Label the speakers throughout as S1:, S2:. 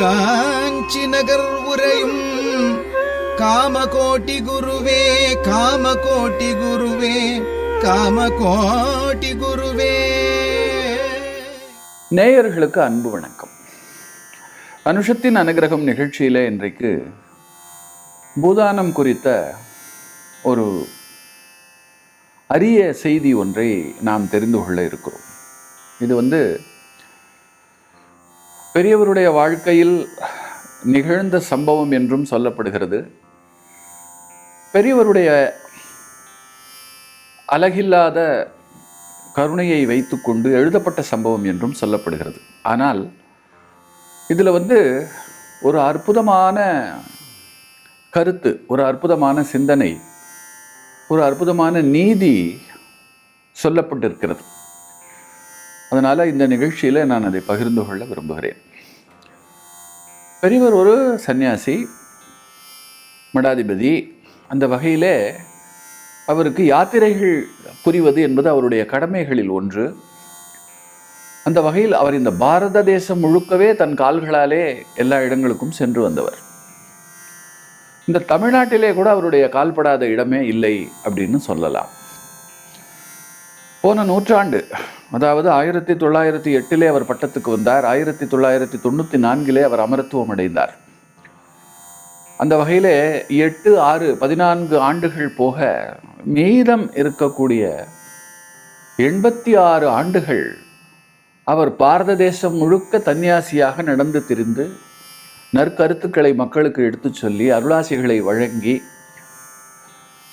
S1: காஞ்சி நகர் உரையும் காமகோட்டி குருவே காமகோட்டி குருவே காமகோட்டி குருவே.
S2: நேயர்களுக்கு அன்பு வணக்கம். அனுஷத்தின் அனுகிரகம் நிகழ்ச்சியில் இன்றைக்கு பூதானம் குறித்த ஒரு அரிய செய்தி ஒன்றை நாம் தெரிந்து கொள்ள இருக்கிறோம். இது வந்து பெரியவருடைய வாழ்க்கையில் நிகழ்ந்த சம்பவம் என்றும் சொல்லப்படுகிறது. பெரியவருடைய அழகில்லாத கருணையை வைத்துக்கொண்டு எழுதப்பட்ட சம்பவம் என்றும் சொல்லப்படுகிறது. ஆனால் இதில் வந்து ஒரு அற்புதமான கருத்து ஒரு அற்புதமான சிந்தனை ஒரு அற்புதமான நீதி சொல்லப்பட்டிருக்கிறது. அதனால் இந்த நிகழ்ச்சியில் நான் அதை பகிர்ந்து கொள்ள விரும்புகிறேன். பெரியவர் ஒரு சன்னியாசி மடாதிபதி. அந்த வகையிலே அவருக்கு யாத்திரைகள் புரிவது என்பது அவருடைய கடமைகளில் ஒன்று. அந்த வகையில் அவர் இந்த பாரத தேசம் முழுக்கவே தன் கால்களாலே எல்லா இடங்களுக்கும் சென்று வந்தவர். இந்த தமிழ்நாட்டிலே கூட அவருடைய கால்படாத இடமே இல்லை அப்படின்னு சொல்லலாம். போன நூற்றாண்டு அதாவது ஆயிரத்தி தொள்ளாயிரத்தி எட்டிலே அவர் பட்டத்துக்கு வந்தார். ஆயிரத்தி தொள்ளாயிரத்தி தொண்ணூற்றி நான்கிலே அவர் அமரத்துவம் அடைந்தார். அந்த வகையிலே எட்டு ஆறு பதினான்கு ஆண்டுகள் போக மீதம் இருக்கக்கூடிய எண்பத்தி ஆறு ஆண்டுகள் அவர் பாரத தேசம் முழுக்க தன்னியாசியாக நடந்து திரிந்து நற்கருத்துக்களை மக்களுக்கு எடுத்துச் சொல்லி அருளாசிகளை வழங்கி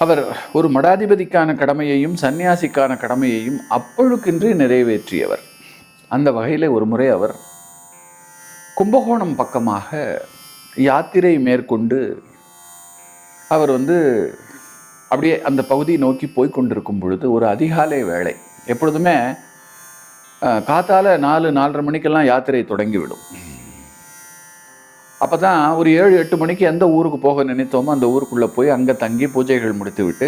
S2: அவர் ஒரு மடாதிபதிக்கான கடமையையும் சன்னியாசிக்கான கடமையையும் அப்பொழுக்கின்றி நிறைவேற்றியவர். அந்த வகையில் ஒரு முறை அவர் கும்பகோணம் பக்கமாக யாத்திரை மேற்கொண்டு அவர் வந்து அப்படியே அந்த பகுதியை நோக்கி போய் கொண்டிருக்கும் பொழுது ஒரு அதிகாலை வேலை எப்பொழுதுமே காத்தால் காத்தால நாலு நாலரை மணிக்கெல்லாம் யாத்திரை தொடங்கிவிடும். அப்போ தான் ஒரு ஏழு எட்டு மணிக்கு எந்த ஊருக்கு போக நினைத்தோமோ அந்த ஊருக்குள்ளே போய் அங்கே தங்கி பூஜைகள் முடித்து விட்டு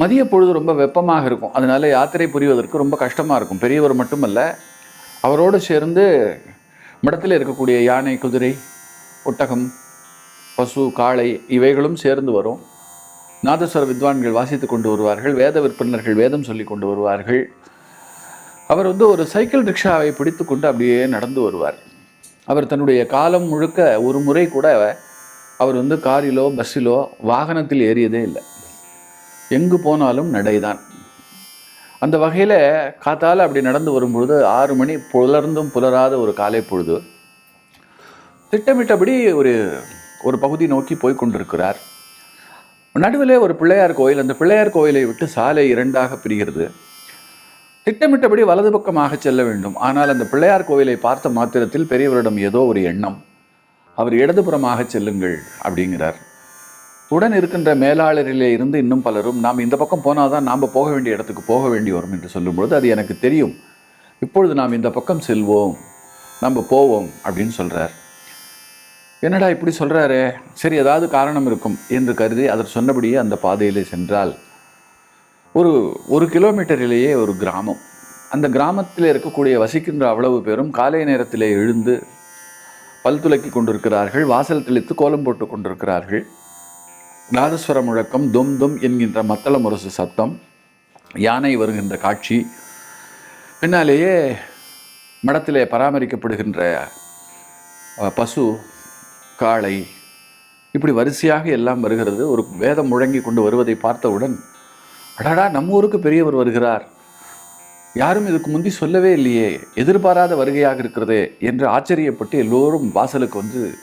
S2: மதிய பொழுது ரொம்ப வெப்பமாக இருக்கும். அதனால் யாத்திரை புரிவதற்கு ரொம்ப கஷ்டமாக இருக்கும். பெரியவர் மட்டுமல்ல அவரோடு சேர்ந்து மடத்தில் இருக்கக்கூடிய யானை குதிரை ஒட்டகம் பசு காளை இவைகளும் சேர்ந்து வரும். நாதஸ்வர வித்வான்கள் வாசித்து கொண்டு வருவார்கள். வேத விற்பனர்கள் வேதம் சொல்லி கொண்டு வருவார்கள். அவர் வந்து ஒரு சைக்கிள் ரிக்ஷாவை பிடித்து கொண்டு அப்படியே நடந்து வருவார். அவர் தன்னுடைய காலம் முழுக்க ஒரு முறை கூட அவர் வந்து காரிலோ பஸ்ஸிலோ வாகனத்தில் ஏறியதே இல்லை. எங்கு போனாலும் நடைதான். அந்த வகையில் காத்தால் அப்படி நடந்து வரும்பொழுது ஆறு மணி புலர்ந்தும் புலராத ஒரு காலை பொழுது திட்டமிட்டபடி ஒரு ஒரு பகுதி நோக்கி போய் கொண்டிருக்கிறார். நடுவிலே ஒரு பிள்ளையார் கோயில் அந்த பிள்ளையார் கோயிலை விட்டு சாலை இரண்டாக பிரிகிறது. திட்டமிட்டபடி வலது பக்கமாக செல்ல வேண்டும். ஆனால் அந்த பிள்ளையார் கோவிலை பார்த்த மாத்திரத்தில் பெரியவரிடம் ஏதோ ஒரு எண்ணம். அவர் இடதுபுறமாக செல்லுங்கள் அப்படிங்கிறார். உடன் இருக்கின்ற மேலாளரிலே இருந்து இன்னும் பலரும் நாம் இந்த பக்கம் போனால் தான் நாம் போக வேண்டிய இடத்துக்கு போக வேண்டி வரும் என்று சொல்லும்பொழுது அது எனக்கு தெரியும். இப்பொழுது நாம் இந்த பக்கம் செல்வோம் நம்ம போவோம் அப்படின்னு சொல்கிறார் என்னடா இப்படி சொல்கிறாரே சரி ஏதாவது காரணம் இருக்கும் என்று கருதி அவர் சொன்னபடியே அந்த பாதையிலே சென்றால் ஒரு ஒரு கிலோமீட்டரிலேயே ஒரு கிராமம். அந்த கிராமத்தில் இருக்கக்கூடிய வசிக்கின்ற அவ்வளவு பேரும் காலை நேரத்திலே எழுந்து பல் துலக்கி கொண்டிருக்கிறார்கள் வாசல் தெளித்து கோலம் போட்டு கொண்டிருக்கிறார்கள். நாதஸ்வர முழக்கம் தும் தும் என்கின்ற மத்தள முரசு சத்தம் யானை வருகின்ற காட்சி பின்னாலேயே மடத்திலே பராமரிக்கப்படுகின்ற பசு காளை இப்படி வரிசையாக எல்லாம் வருகிறது. ஒரு வேதம் முழங்கி கொண்டு வருவதை பார்த்தவுடன் அடாடா நம்ம ஊருக்கு பெரியவர் வருகிறார். யாரும் இதுக்கு முந்தி சொல்லவே இல்லையே. எதிர்பாராத வருகையாக இருக்கிறதே என்று ஆச்சரியப்பட்டு எல்லோரும் வாசலுக்கு வந்து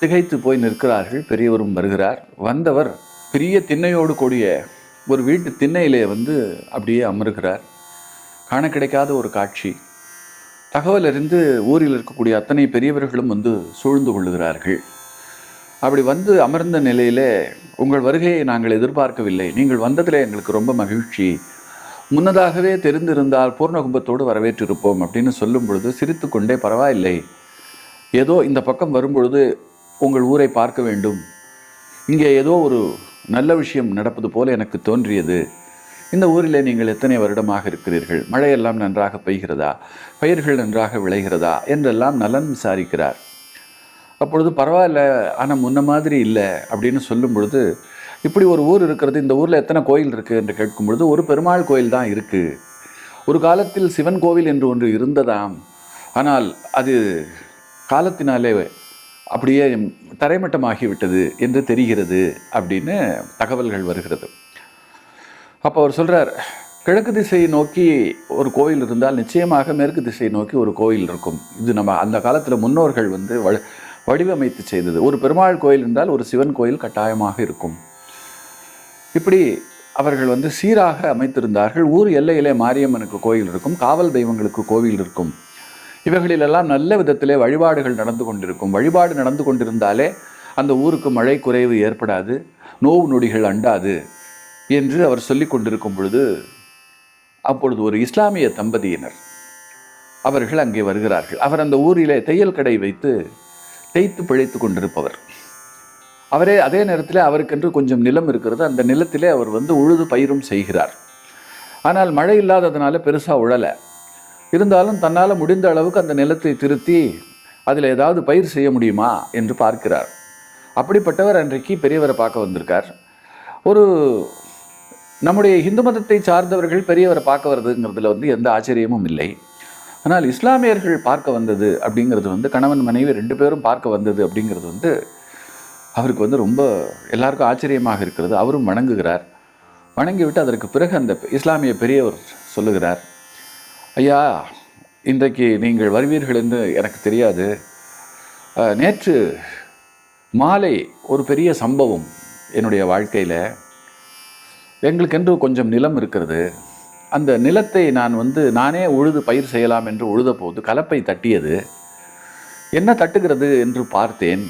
S2: திகைத்து போய் நிற்கிறார்கள். பெரியவரும் வருகிறார். வந்தவர் பெரிய திண்ணையோடு கூடிய ஒரு வீட்டு திண்ணையிலே வந்து அப்படியே அமருகிறார். காண கிடைக்காத ஒரு காட்சி. தகவல் அறிந்து ஊரில் இருக்கக்கூடிய அத்தனை பெரியவர்களும் வந்து சூழ்ந்து கொள்ளுகிறார்கள். அப்படி வந்து அமர்ந்த நிலையிலே உங்கள் வருகையை நாங்கள் எதிர்பார்க்கவில்லை. நீங்கள் வந்ததில் எங்களுக்கு ரொம்ப மகிழ்ச்சி. முன்னதாகவே தெரிந்திருந்தால் பூர்ண கும்பத்தோடு வரவேற்றிருப்போம் அப்படின்னு சொல்லும் பொழுது சிரித்துக்கொண்டே பரவாயில்லை. ஏதோ இந்த பக்கம் வரும்பொழுது உங்கள் ஊரை பார்க்க வேண்டும். இங்கே ஏதோ ஒரு நல்ல விஷயம் நடப்பது போல எனக்கு தோன்றியது. இந்த ஊரிலே நீங்கள் எத்தனை வருடமாக இருக்கிறீர்கள்? மழையெல்லாம் நன்றாக பெய்கிறதா? பயிர்கள் நன்றாக விளைகிறதா? என்றெல்லாம் நலன் விசாரிக்கிறார். அப்பொழுது பரவாயில்ல ஆனால் முன்ன மாதிரி இல்லை அப்படின்னு சொல்லும் பொழுது இப்படி ஒரு ஊர் இருக்கிறது இந்த ஊரில் எத்தனை கோயில் இருக்குது என்று கேட்கும் பொழுது ஒரு பெருமாள் கோயில் தான் இருக்குது ஒரு காலத்தில் சிவன் கோவில் என்று ஒன்று இருந்ததாம். ஆனால் அது காலத்தினாலே அப்படியே தரைமட்டமாகிவிட்டது என்று தெரிகிறது அப்படின்னு தகவல்கள் வருகிறது. அப்போ அவர் சொல்கிறார் கிழக்கு திசையை நோக்கி ஒரு கோயில் இருந்தால் நிச்சயமாக மேற்கு திசையை நோக்கி ஒரு கோயில் இருக்கும். இது நம்ம அந்த காலத்தில் முன்னோர்கள் வந்து வ வடிவமைத்து செய்தது. ஒரு பெருமாள் கோயில் என்றால் ஒரு சிவன் கோயில் கட்டாயமாக இருக்கும். இப்படி அவர்கள் வந்து சீராக அமைத்திருந்தார்கள். ஊர் எல்லையிலே மாரியம்மனுக்கு கோயில் இருக்கும். காவல் தெய்வங்களுக்கு கோவில் இருக்கும். இவைகளிலெல்லாம் நல்ல விதத்திலே வழிபாடுகள் நடந்து கொண்டிருக்கும். வழிபாடு நடந்து கொண்டிருந்தாலே அந்த ஊருக்கு மழை குறைவு ஏற்படாது. நோவு நொடிகள் அண்டாது என்று அவர் சொல்லி கொண்டிருக்கும் பொழுது அப்பொழுது ஒரு இஸ்லாமிய தம்பதியினர் அவர்கள் அங்கே வருகிறார்கள். அவர் அந்த ஊரிலே தையல் கடை வைத்து தேய்த்து பிழைத்து கொண்டிருப்பவர். அவரே அதே நேரத்தில் அவருக்கென்று கொஞ்சம் நிலம் இருக்கிறது. அந்த நிலத்திலே அவர் வந்து உழுது பயிரும் செய்கிறார். ஆனால் மழை இல்லாததுனால பெருசாக உழலை. இருந்தாலும் தன்னால் முடிந்த அளவுக்கு அந்த நிலத்தை திருத்தி அதில் ஏதாவது பயிர் செய்ய முடியுமா என்று பார்க்கிறார். அப்படிப்பட்டவர் அன்றைக்கு பெரியவரை பார்க்க வந்திருக்கார். ஒரு நம்முடைய இந்து மதத்தை சார்ந்தவர்கள் பெரியவரை பார்க்க வர்றதுங்கிறதுல வந்து எந்த ஆச்சரியமும் இல்லை. ஆனால் இஸ்லாமியர்கள் பார்க்க வந்தது அப்படிங்கிறது வந்து கணவன் மனைவி ரெண்டு பேரும் பார்க்க வந்தது அப்படிங்கிறது வந்து அவருக்கு வந்து ரொம்ப எல்லாருக்கும் ஆச்சரியமாக இருக்கிறது. அவரும் வணங்குகிறார். வணங்கிவிட்டு அதற்கு பிறகு அந்த இஸ்லாமிய பெரியவர் சொல்லுகிறார் ஐயா இன்றைக்கு நீங்கள் வருவீர்கள் என்று எனக்கு தெரியாது. நேற்று மாலை ஒரு பெரிய சம்பவம் என்னுடைய வாழ்க்கையில். எங்களுக்கென்று கொஞ்சம் நிலம் இருக்கிறது. அந்த நிலத்தை நான் வந்து நானே உழுது பயிர் செய்யலாம் என்று உழுத போது கலப்பை தட்டியது. என்ன தட்டுகிறது என்று பார்த்தேன்.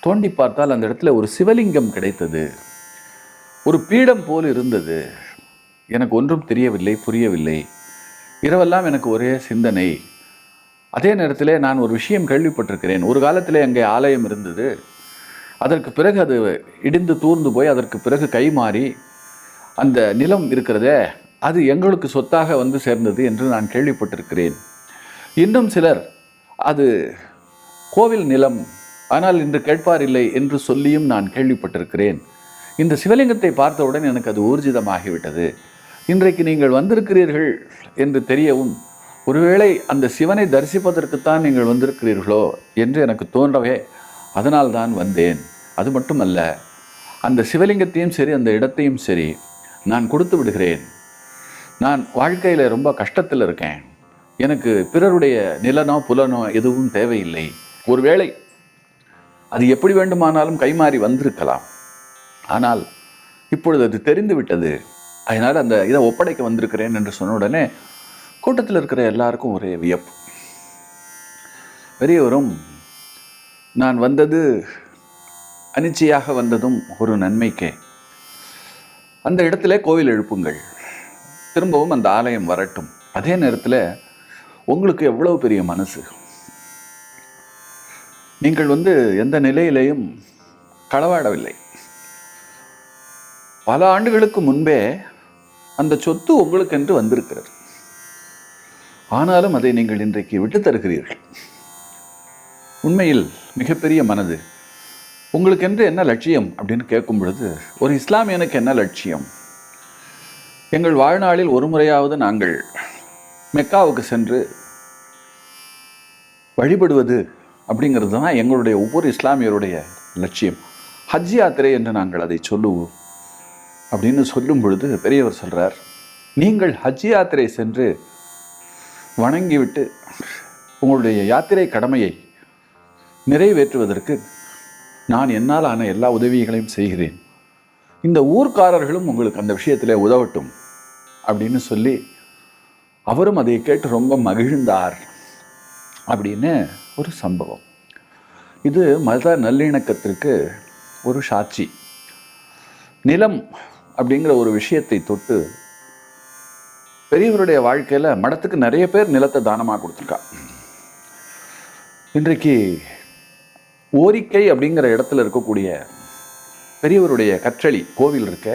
S2: தோண்டி பார்த்தால் அந்த இடத்துல ஒரு சிவலிங்கம் கிடைத்தது. ஒரு பீடம் போல் இருந்தது. எனக்கு ஒன்றும் தெரியவில்லை புரியவில்லை. இரவெல்லாம் எனக்கு ஒரே சிந்தனை. அதே நேரத்தில் நான் ஒரு விஷயம் கேள்விப்பட்டிருக்கிறேன். ஒரு காலத்தில் அங்கே ஆலயம் இருந்தது. அதற்கு பிறகு அது இடிந்து தூர்ந்து போய் அதற்கு பிறகு கை மாறி அந்த நிலம் இருக்கிறதே அது எங்களுக்கு சொத்தாக வந்து சேர்ந்தது என்று நான் கேள்விப்பட்டிருக்கிறேன். இன்னும் சிலர் அது கோவில் நிலம் ஆனால் இன்று கேட்பார் இல்லை என்று சொல்லியும் நான் கேள்விப்பட்டிருக்கிறேன். இந்த சிவலிங்கத்தை பார்த்தவுடன் எனக்கு அது ஊர்ஜிதமாகிவிட்டது. இன்றைக்கு நீங்கள் வந்திருக்கிறீர்கள் என்று தெரியவும் ஒருவேளை அந்த சிவனை தரிசிப்பதற்குத்தான் நீங்கள் வந்திருக்கிறீர்களோ என்று எனக்கு தோன்றவே அதனால் தான் வந்தேன். அது மட்டுமல்ல அந்த சிவலிங்கத்தையும் சரி அந்த இடத்தையும் சரி நான் கொடுத்து விடுகிறேன். நான் வாழ்க்கையில் ரொம்ப கஷ்டத்தில் இருக்கேன். எனக்கு பிறருடைய நிலனோ புலனோ எதுவும் தேவையில்லை. ஒருவேளை அது எப்படி வேண்டுமானாலும் கைமாறி வந்திருக்கலாம். ஆனால் இப்பொழுது அது தெரிந்து விட்டது. அதனால் அந்த இதை ஒப்படைக்க வந்திருக்கிறேன் என்று சொன்ன உடனே கூட்டத்தில் இருக்கிற எல்லாருக்கும் ஒரே வியப்பு. பெரியவரும் நான் வந்தது அனிச்சையாக வந்ததும் ஒரு நன்மைக்கே. அந்த இடத்துல கோவில் எழுப்புங்கள். திரும்பவும் அந்த ஆலயம் வரட்டும். அதே நேரத்தில் உங்களுக்கு எவ்வளவு பெரிய மனசு? நீங்கள் வந்து எந்த நிலையிலையும் களவாடவில்லை. பல ஆண்டுகளுக்கு முன்பே அந்த சொத்து உங்களுக்கு என்று வந்திருக்கிறது. ஆனாலும் அதை நீங்கள் இன்றைக்கு விட்டு தருகிறீர்கள். உண்மையில் மிகப்பெரிய மனது. உங்களுக்கென்று என்ன லட்சியம் அப்படின்னு கேட்கும் பொழுது ஒரு இஸ்லாமியனுக்கு என்ன லட்சியம்? எங்கள் வாழ்நாளில் ஒரு முறையாவது நாங்கள் மெக்காவுக்கு சென்று வழிபடுவது அப்படிங்கிறது தான் எங்களுடைய ஒவ்வொரு இஸ்லாமியருடைய லட்சியம். ஹஜ் யாத்திரை என்று நாங்கள் அதை சொல்லுவோம். அப்படின்னு சொல்லும் பொழுது பெரியவர் சொல்கிறார் நீங்கள் ஹஜ் யாத்திரை சென்று வணங்கிவிட்டு உங்களுடைய யாத்திரை கடமையை நிறைவேற்றுவதற்கு நான் என்னால் ஆன எல்லா உதவிகளையும் செய்கிறேன். இந்த ஊர்க்காரர்களும் உங்களுக்கு அந்த விஷயத்தில் உதவட்டும் அப்படின்னு சொல்லி அவரும் அதை கேட்டு ரொம்ப மகிழ்ந்தார் அப்படின்னு ஒரு சம்பவம். இது மத நல்லிணக்கத்திற்கு ஒரு சாட்சி. நிலம் அப்படிங்கிற ஒரு விஷயத்தை தொட்டு பெரியவருடைய வாழ்க்கையில் மடத்துக்கு நிறைய பேர் நிலத்தை தானமாக கொடுத்துருக்கா. இன்றைக்கு ஓரிக்கை அப்படிங்கிற இடத்துல இருக்கக்கூடிய பெரியவருடைய கற்றளி கோவில் இருக்க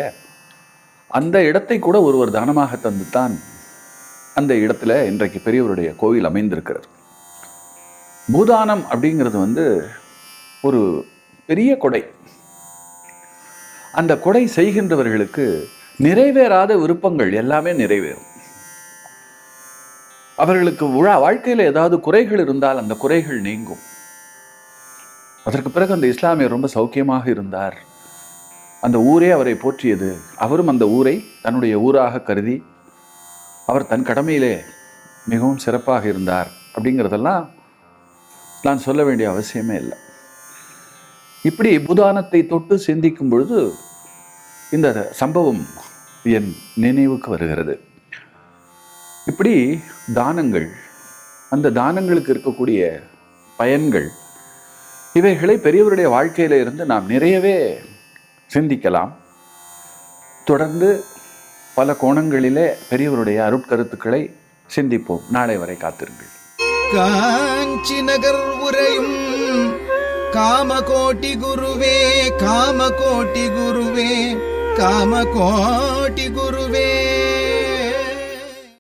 S2: அந்த இடத்தை கூட ஒருவர் தானமாக தந்து தான் அந்த இடத்துல இன்றைக்கு பெரியவருடைய கோவில் அமைந்திருக்கிறது. பூதானம் அப்படிங்கிறது வந்து ஒரு பெரிய கொடை. அந்த கொடை செய்கின்றவர்களுக்கு நிறைவேறாத விருப்பங்கள் எல்லாமே நிறைவேறும். அவர்களுக்கு உழா வாழ்க்கையில் ஏதாவது குறைகள் இருந்தால் அந்த குறைகள் நீங்கும். அதற்கு பிறகு அந்த இஸ்லாமியர் ரொம்ப சௌக்கியமாக இருந்தார். அந்த ஊரே அவரை போற்றியது. அவரும் அந்த ஊரை தன்னுடைய ஊராக கருதி அவர் தன் கடமையிலே மிகவும் சிறப்பாக இருந்தார் அப்படிங்கிறதெல்லாம் நான் சொல்ல வேண்டிய அவசியமே இல்லை. இப்படி புதானத்தை தொட்டு சிந்திக்கும் பொழுது இந்த சம்பவம் என் நினைவுக்கு வருகிறது. இப்படி தானங்கள் அந்த தானங்களுக்கு இருக்கக்கூடிய பயன்கள் இவைகளை பெரியவருடைய வாழ்க்கையில இருந்து நாம் நிறையவே சிந்திக்கலாம். தொடர்ந்து பல கோணங்களிலே பெரியவருடைய அருட்கருத்துக்களை சிந்திப்போம். நாளை வரை காத்திருங்கள்.
S1: காஞ்சி நகர் உரையும் காமகோட்டி குருவே காமகோட்டி குருவே காமகோட்டி குருவே.